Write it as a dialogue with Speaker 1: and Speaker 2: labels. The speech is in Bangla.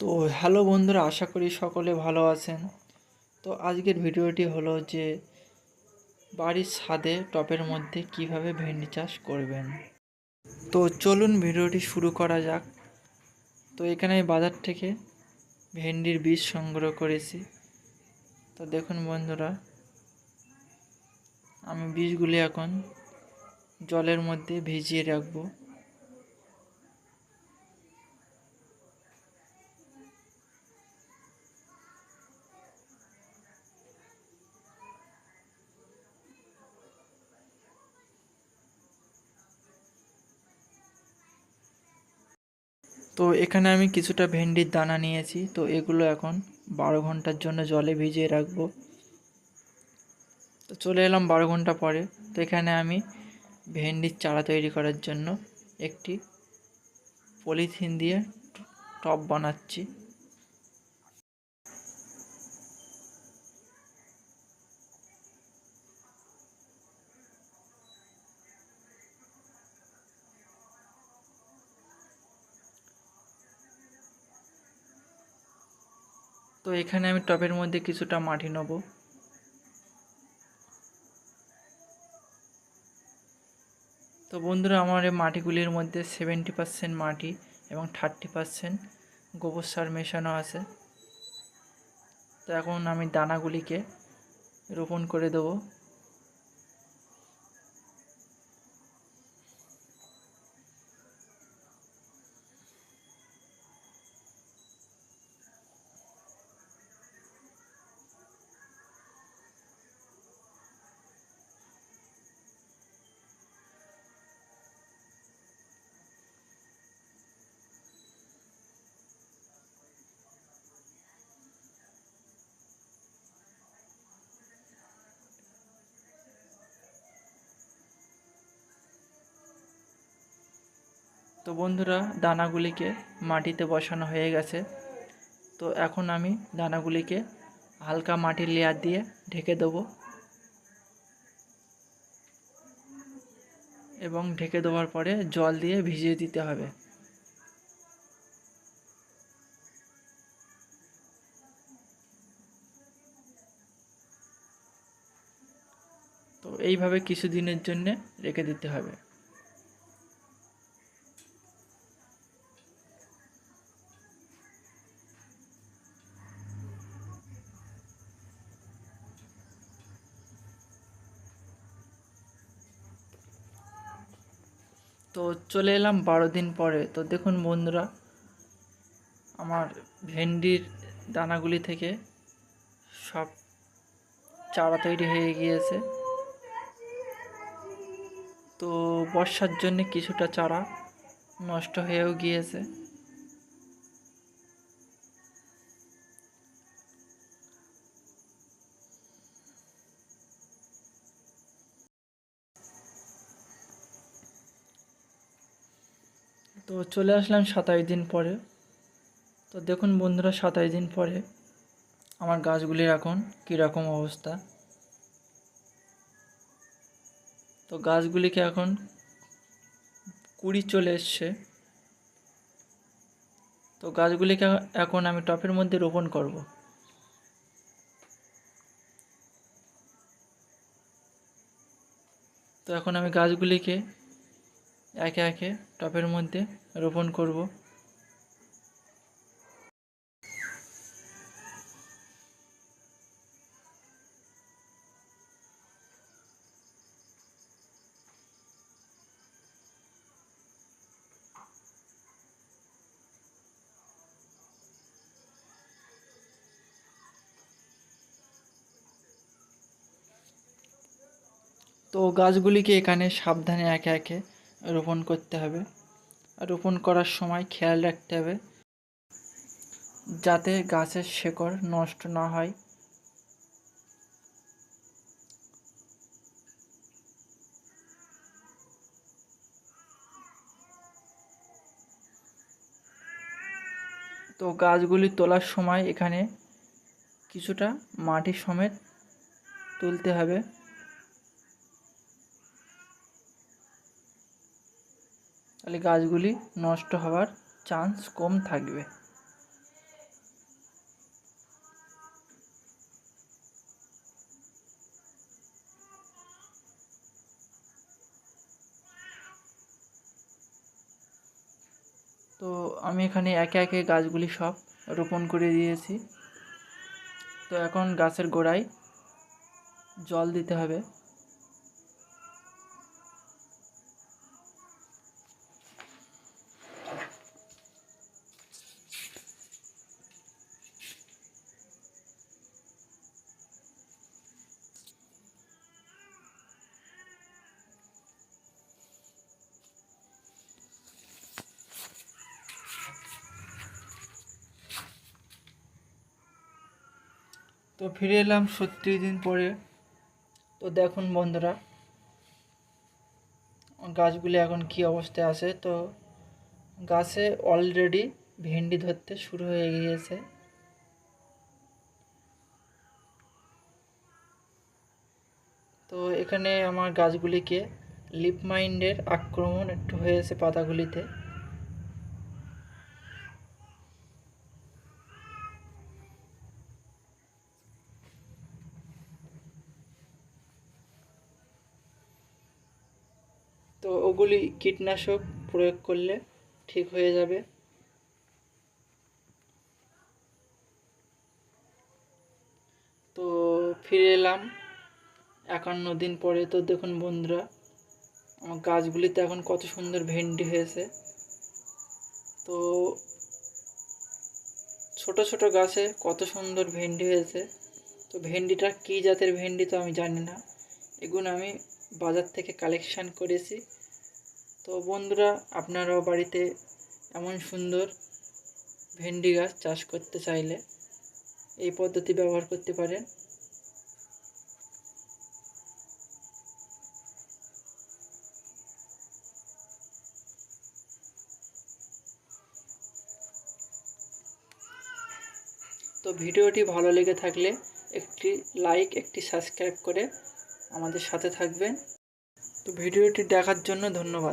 Speaker 1: তো হ্যালো বন্ধুরা, আশা করি সকলে ভালো আছেন। তো আজকের ভিডিওটি হলো যে বাড়ির ছাদে টপের মধ্যে কীভাবে ভেন্ডি চাষ করবেন। তো চলুন ভিডিওটি শুরু করা যাক। তো এখানে বাজার থেকে ভেন্ডির বীজ সংগ্রহ করেছি। তো দেখুন বন্ধুরা, আমি বীজগুলি এখন জলের মধ্যে ভিজিয়ে রাখব। তো এখানে আমি কিছুটা ভেন্ডির দানা নিয়েছি। তো এগুলো এখন বারো ঘণ্টার জন্য জলে ভিজিয়ে রাখব। তো চলে এলাম বারো ঘণ্টা পরে। তো এখানে আমি ভেন্ডির চারা তৈরি করার জন্য একটি পলিথিন দিয়ে টপ বানাচ্ছি। তো এখানে আমি টবের মধ্যে কিছুটা মাটি নেব। তো বন্ধুরা, আমার এই মাটিগুলির মধ্যে সেভেন্টি পার্সেন্ট মাটি এবং থার্টি পার্সেন্ট গোবর সার মেশানো আছে। তো এখন আমি দানাগুলিকে রোপণ করে দেবো। তো বন্ধুরা, দানাগুলিকে মাটিতে বসানো হয়ে গেছে। তো এখন আমি দানাগুলিকে হালকা মাটির লেয়ার দিয়ে ঢেকে দেবো। এবং ঢেকে দেওয়ার পরে জল দিয়ে ভিজিয়ে দিতে হবে। তো এইভাবে কিছু দিনের জন্যে রেখে দিতে হবে। তো চলে এলাম বারো দিন পরে। তো দেখুন বন্ধুরা, আমার ভেন্ডির দানাগুলি থেকে সব চারা তৈরি হয়ে গিয়েছে। তো বর্ষার জন্যে কিছুটা চারা নষ্ট হয়েও গিয়েছে। তো চলে আসলাম সাতাশ দিন পরে। তো দেখুন বন্ধুরা, সাতাশ দিন পরে আমার গাছগুলির এখন কীরকম অবস্থা। তো গাছগুলিকে এখন কুড়ি চলে এসছে। তো গাছগুলিকে এখন আমি টপের মধ্যে রোপণ করব। তো এখন আমি গাছগুলিকে একে একে টপের মধ্যে রোপণ করব। তো গাছগুলিকে এখানে সাবধানে একে একে রোপণ করতে হবে। রোপণ করার সময় খেয়াল রাখতে হবে যাতে গাছের শেকড় নষ্ট না হয়। তো গাছগুলি তোলার সময় এখানে কিছুটা মাটি সমেত তুলতে হবে। তাহলে গাছগুলি নষ্ট হওয়ার চান্স কম থাকবে। তো আমি এখানে একে একে গাছগুলি সব রোপণ করে দিয়েছি। তো এখন গাছের গোড়ায় জল দিতে হবে। তো ফিরে এলাম সত্তর দিন পরে। তো দেখুন বন্ধুরা, গাছগুলি এখন কি অবস্থায় আছে? তো গাছে অলরেডি ভেন্ডি ধরতে শুরু হয়ে গিয়েছে। তো এখানে আমার গাছগুলিকে লিপ মাইন্ডের আক্রমণ একটু হয়েছে পাতাগুলিতে। তো ওগুলি কীটনাশক প্রয়োগ করলে ঠিক হয়ে যাবে। তো ফিরে এলাম একান্ন দিন পরে। তো দেখুন বন্ধুরা, আমার গাছগুলিতে এখন কত সুন্দর ভেন্ডি হয়েছে। তো ছোট ছোট গাছে কত সুন্দর ভেন্ডি হয়েছে। তো ভেন্ডিটা কী জাতের ভেন্ডি তো আমি জানি না। এগুলো আমি বাজার থেকে কালেকশান করেছি। তো বন্ধুরা, আপনারাও বাড়িতে এমন সুন্দর ভেন্ডি গাছ চাষ করতে চাইলে এই পদ্ধতি ব্যবহার করতে পারেন। তো ভিডিওটি ভালো লেগে থাকলে একটি লাইক একটি সাবস্ক্রাইব করে আমাদের সাথে থাকবেন। তো ভিডিওটি দেখার জন্য ধন্যবাদ।